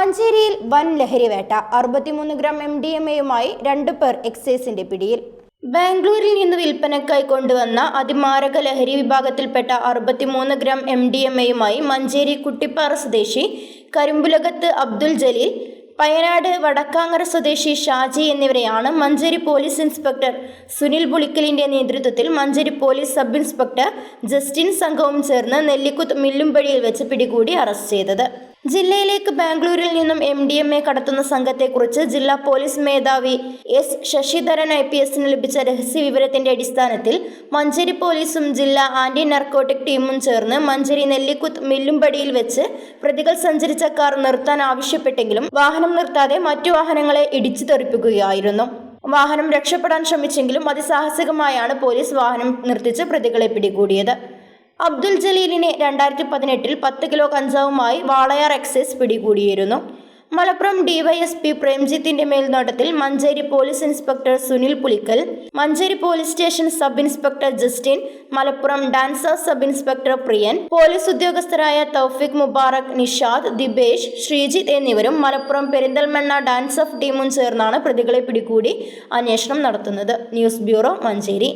മഞ്ചേരിയിൽ വൻ ലഹരിവേട്ട അറുപത്തിമൂന്ന് ഗ്രാം എം ഡി എം എയുമായി രണ്ടു പേർ എക്സൈസിന്റെ പിടിയിൽ. ബാംഗ്ലൂരിൽ നിന്ന് വിൽപ്പനക്കായി കൊണ്ടുവന്ന അതിമാരക ലഹരി വിഭാഗത്തിൽപ്പെട്ട അറുപത്തിമൂന്ന് ഗ്രാം എം ഡി എം എയുമായി മഞ്ചേരി കുട്ടിപ്പാറ സ്വദേശി കരിമ്പുലകത്ത് അബ്ദുൽ ജലീൽ പയനാട് വടക്കാങ്ങര സ്വദേശി ഷാജി എന്നിവരെയാണ് മഞ്ചേരി പോലീസ് ഇൻസ്പെക്ടർ സുനിൽ പുളിക്കലിന്റെ നേതൃത്വത്തിൽ Manjeri police sub inspector Justin സംഘവും ചേർന്ന് നെല്ലിക്കുത്ത് മില്ലുംപടിയിൽ വെച്ച് പിടികൂടി അറസ്റ്റ് ചെയ്തത്. ജില്ലയിലേക്ക് ബാംഗ്ലൂരിൽ നിന്നും എം ഡി എം എ കടത്തുന്ന സംഘത്തെക്കുറിച്ച് ജില്ലാ പോലീസ് മേധാവി എസ് ശശിധരൻ ഐ പി എസിന് ലഭിച്ച രഹസ്യ വിവരത്തിന്റെ അടിസ്ഥാനത്തിൽ മഞ്ചേരി പോലീസും ജില്ലാ ആന്റി നർക്കോട്ടിക് ടീമും ചേർന്ന് മഞ്ചേരി നെല്ലിക്കുത്ത് മില്ലുംപടിയിൽ വെച്ച് പ്രതികൾ സഞ്ചരിച്ച കാർ നിർത്താൻ ആവശ്യപ്പെട്ടെങ്കിലും വാഹനം നിർത്താതെ മറ്റു വാഹനങ്ങളെ ഇടിച്ചു തെറിപ്പിക്കുകയായിരുന്നു. വാഹനം രക്ഷപ്പെടാൻ ശ്രമിച്ചെങ്കിലും അതിസാഹസികമായാണ് പോലീസ് വാഹനം നിർത്തിച്ച് പ്രതികളെ പിടികൂടിയത്. അബ്ദുൽ ജലീലിനെ രണ്ടായിരത്തി പതിനെട്ടിൽ പത്ത് കിലോ കഞ്ചാവുമായി വാളയാർ എക്സൈസ് പിടികൂടിയിരുന്നു. മലപ്പുറം ഡിവൈഎസ്പി പ്രേംജിത്തിന്റെ മേൽനോട്ടത്തിൽ Manjeri police inspector Sunil Pulikkal Manjeri police station sub inspector Justin Malappuram DANSAF sub inspector Priyan police ഉദ്യോഗസ്ഥരായ Thoufeeq Mubarak Nishad Dibesh Sreejith എന്നിവരും മലപ്പുറം പെരിന്തൽമണ്ണ ഡാൻസ് ഓഫ് ടീമും ചേർന്നാണ് പ്രതികളെ പിടികൂടി അന്വേഷണം നടത്തുന്നത്. News bureau Manjeri.